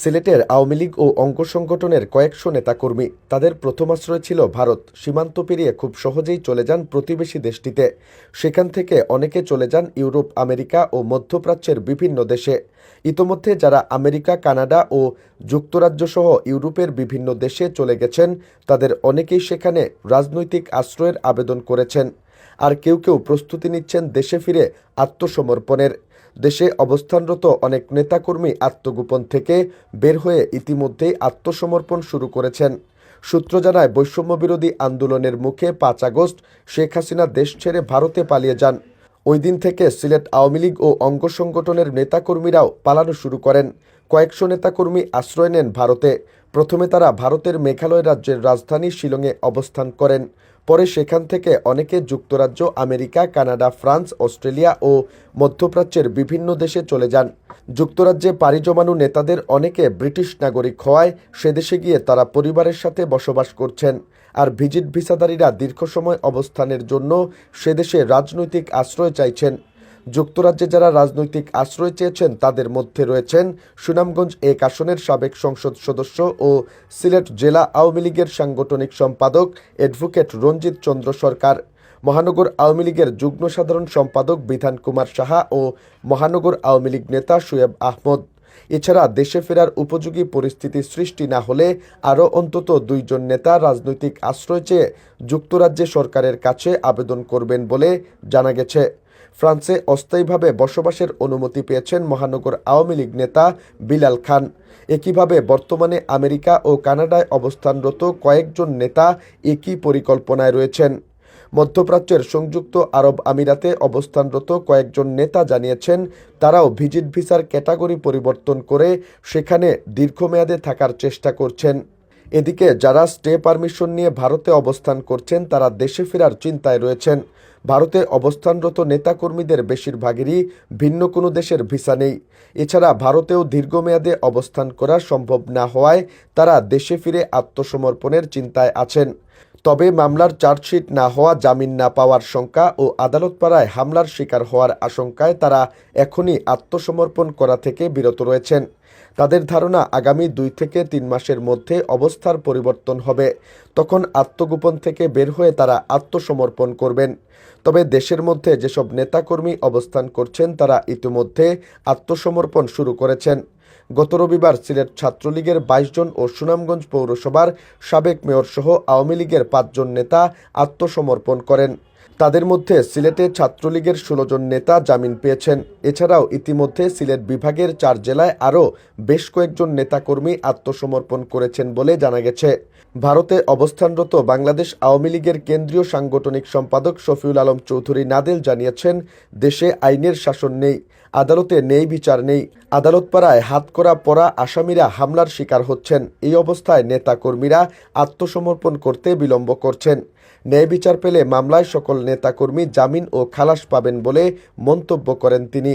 সিলেটের আওয়ামী লীগ ও অঙ্গ সংগঠনের কয়েকশো নেতাকর্মী। তাদের প্রথম আশ্রয় ছিল ভারত। সীমান্ত পেরিয়ে খুব সহজেই চলে যান প্রতিবেশী দেশটিতে। সেখান থেকে অনেকে চলে যান ইউরোপ, আমেরিকা ও মধ্যপ্রাচ্যের বিভিন্ন দেশে। ইতোমধ্যে যারা আমেরিকা, কানাডা ও যুক্তরাজ্য সহ ইউরোপের বিভিন্ন দেশে চলে গেছেন, তাদের অনেকেই সেখানে রাজনৈতিক আশ্রয়ের আবেদন করেছেন। আর কেউ কেউ প্রস্তুতি নিচ্ছেন দেশে ফিরে আত্মসমর্পণের। দেশে অবস্থানরত অনেক নেতাকর্মী আত্মগোপন থেকে বের হয়ে ইতিমধ্যেই আত্মসমর্পণ শুরু করেছেন। সূত্র জানায়, বৈষম্যবিরোধী আন্দোলনের মুখে পাঁচ আগস্ট শেখ হাসিনা দেশ ছেড়ে ভারতে পালিয়ে যান। ওই দিন থেকে সিলেট আওয়ামী লীগ ও অঙ্গ সংগঠনের নেতাকর্মীরাও পালানো শুরু করেন। কয়েকশো নেতাকর্মী আশ্রয় নেন ভারতে। প্রথমে তারা ভারতের মেঘালয় রাজ্যের রাজধানী শিলংয়ে অবস্থান করেন। পরে সেখান থেকে অনেকে যুক্তরাজ্য, আমেরিকা, কানাডা, ফ্রান্স, অস্ট্রেলিয়া ও মধ্যপ্রাচ্যের বিভিন্ন দেশে চলে যান। যুক্তরাজ্যে পাড়ি জমানো নেতাদের অনেকে ব্রিটিশ নাগরিক হওয়ায় সে দেশে গিয়ে তারা পরিবারের সাথে বসবাস করছেন। আর ভিজিট ভিসাধারীরা দীর্ঘ সময় অবস্থানের জন্য সে দেশে রাজনৈতিক আশ্রয় চাইছেন। যুক্তরাজ্যে যারা রাজনৈতিক আশ্রয় চেয়েছেন, তাদের মধ্যে রয়েছেন সুনামগঞ্জ এক আসনের সাবেক সংসদ সদস্য ও সিলেট জেলা আওয়ামী লীগের সাংগঠনিক সম্পাদক অ্যাডভোকেট রঞ্জিত চন্দ্র সরকার, মহানগর আওয়ামী লীগের যুগ্ম সাধারণ সম্পাদক বিধান কুমার সাহা ও মহানগর আওয়ামী লীগ নেতা সুয়েব আহমদ। এছাড়া দেশে ফেরার উপযোগী পরিস্থিতি সৃষ্টি না হলে আরও অন্তত দুইজন নেতা রাজনৈতিক আশ্রয় চেয়ে যুক্তরাজ্যে সরকারের কাছে আবেদন করবেন বলে জানা গেছে। ফ্রান্সে অস্থায়ীভাবে বসবাসের অনুমতি পেয়েছেন মহানগর আওয়ামী লীগ নেতা বিলাল খান। একইভাবে বর্তমানে আমেরিকা ও কানাডায় অবস্থানরত কয়েকজন নেতা একই পরিকল্পনায় রয়েছেন। মধ্যপ্রাচ্যের সংযুক্ত আরব আমিরাতে অবস্থানরত কয়েকজন নেতা জানিয়েছেন, তারাও ভিজিট ভিসার ক্যাটাগরি পরিবর্তন করে সেখানে দীর্ঘমেয়াদে থাকার চেষ্টা করছেন। এদিকে যারা স্টে পারমিশন নিয়ে ভারতে অবস্থান করছেন, তারা দেশে ফেরার চিন্তায় রয়েছেন। ভারতে অবস্থানরত নেতাকর্মীদের বেশিরভাগেরই ভিন্ন কোনো দেশের ভিসা নেই। এছাড়া ভারতেও দীর্ঘমেয়াদে অবস্থান করা সম্ভব না হওয়ায় তারা দেশে ফিরে আত্মসমর্পণের চিন্তায় আছেন। তবে মামলার চার্জশিট না হওয়া, জামিন না পাওয়ার শঙ্কা ও আদালত পাড়ায় হামলার শিকার হওয়ার আশঙ্কায় তারা এখনই আত্মসমর্পণ করা থেকে বিরত রয়েছেন। তাদের ধারণা, আগামী দুই থেকে তিন মাসের মধ্যে অবস্থার পরিবর্তন হবে। তখন আত্মগোপন থেকে বের হয়ে তারা আত্মসমর্পণ করবেন। তবে দেশের মধ্যে যেসব নেতাকর্মী অবস্থান করছেন, তারা ইতিমধ্যে আত্মসমর্পণ শুরু করেছেন। গত রবিবার সিলেট ছাত্রলীগের বাইশ জন ও সুনামগঞ্জ পৌরসভার সাবেক মেয়র সহ আওয়ামী লীগের পাঁচজন নেতা আত্মসমর্পণ করেন। তাদের মধ্যে সিলেটে ছাত্রলীগের ষোলো জন নেতা জামিন পেয়েছেন। এছাড়াও ইতিমধ্যে সিলেট বিভাগের চার জেলায় আরও বেশ কয়েকজন নেতাকর্মী আত্মসমর্পণ করেছেন বলে জানা গেছে। ভারতে অবস্থানরত বাংলাদেশ আওয়ামী লীগের কেন্দ্রীয় সাংগঠনিক সম্পাদক শফিউল আলম চৌধুরী নাদেল জানিয়েছেন, দেশে আইনের শাসন নেই, আদালতে নেই বিচার নেই আদালত পাড়ায় হাত করা পড়া আসামিরা হামলার শিকার হচ্ছেন। এই অবস্থায় নেতাকর্মীরা আত্মসমর্পণ করতে বিলম্ব করছেন। ন্যায় বিচার পেলে মামলায় সকল নেতাকর্মী জামিন ও খালাস পাবেন বলে মন্তব্য করেন তিনি।